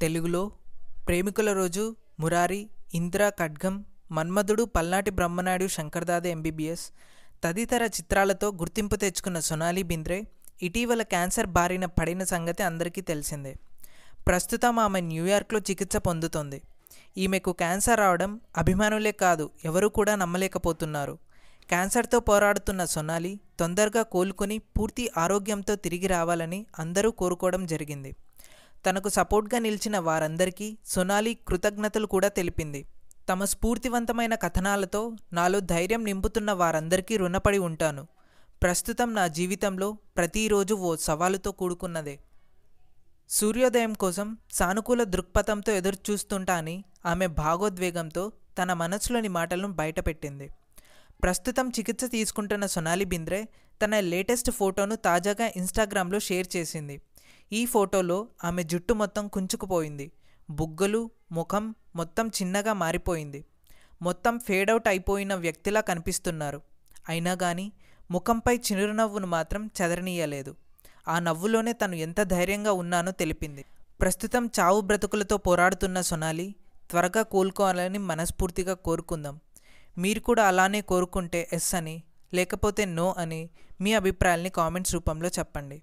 తెలుగులో ప్రేమికుల రోజు మురారి ఇందిర ఖడ్గం మన్మధుడు పల్నాటి బ్రహ్మనాయుడు శంకర్దాద ఎంబీబీఎస్ తదితర చిత్రాలతో గుర్తింపు తెచ్చుకున్న సొనాలి బింద్రే ఇటీవల క్యాన్సర్ బారిన పడిన సంగతి అందరికీ తెలిసిందే. ప్రస్తుతం ఆమె న్యూయార్క్లో చికిత్స పొందుతోంది. ఈమెకు క్యాన్సర్ రావడం అభిమానులే కాదు ఎవరూ కూడా నమ్మలేకపోతున్నారు. క్యాన్సర్తో పోరాడుతున్న సొనాలి తొందరగా కోలుకొని పూర్తి ఆరోగ్యంతో తిరిగి రావాలని అందరూ కోరుకోవడం జరిగింది. తనకు సపోర్ట్గా నిలిచిన వారందరికీ సొనాలి కృతజ్ఞతలు కూడా తెలిపింది. తమ స్ఫూర్తివంతమైన కథనాలతో నాలో ధైర్యం నింపుతున్న వారందరికీ రుణపడి ఉంటాను. ప్రస్తుతం నా జీవితంలో ప్రతిరోజు ఓ సవాలుతో కూడుకున్నదే. సూర్యోదయం కోసం సానుకూల దృక్పథంతో ఎదురుచూస్తుంటా అని ఆమె భాగోద్వేగంతో తన మనసులోని మాటలను బయటపెట్టింది. ప్రస్తుతం చికిత్స తీసుకుంటున్న సొనాలి బింద్రే తన లేటెస్ట్ ఫోటోను తాజాగా ఇన్స్టాగ్రామ్లో షేర్ చేసింది. ఈ ఫోటోలో ఆమె జుట్టు మొత్తం కుంచుకుపోయింది. బుగ్గలు ముఖం మొత్తం చిన్నగా మారిపోయింది. మొత్తం ఫేడౌట్ అయిపోయిన వ్యక్తిలా కనిపిస్తున్నారు. అయినా కానీ ముఖంపై చిరునవ్వును మాత్రం చెదరనీయలేదు. ఆ నవ్వులోనే తను ఎంత ధైర్యంగా ఉన్నానో తెలిపింది. ప్రస్తుతం చావు బ్రతుకులతో పోరాడుతున్న సొనాలి త్వరగా కోలుకోవాలని మనస్ఫూర్తిగా కోరుకుందాం. మీరు కూడా అలానే కోరుకుంటే ఎస్ అని లేకపోతే నో అని మీ అభిప్రాయాల్ని కామెంట్స్ రూపంలో చెప్పండి.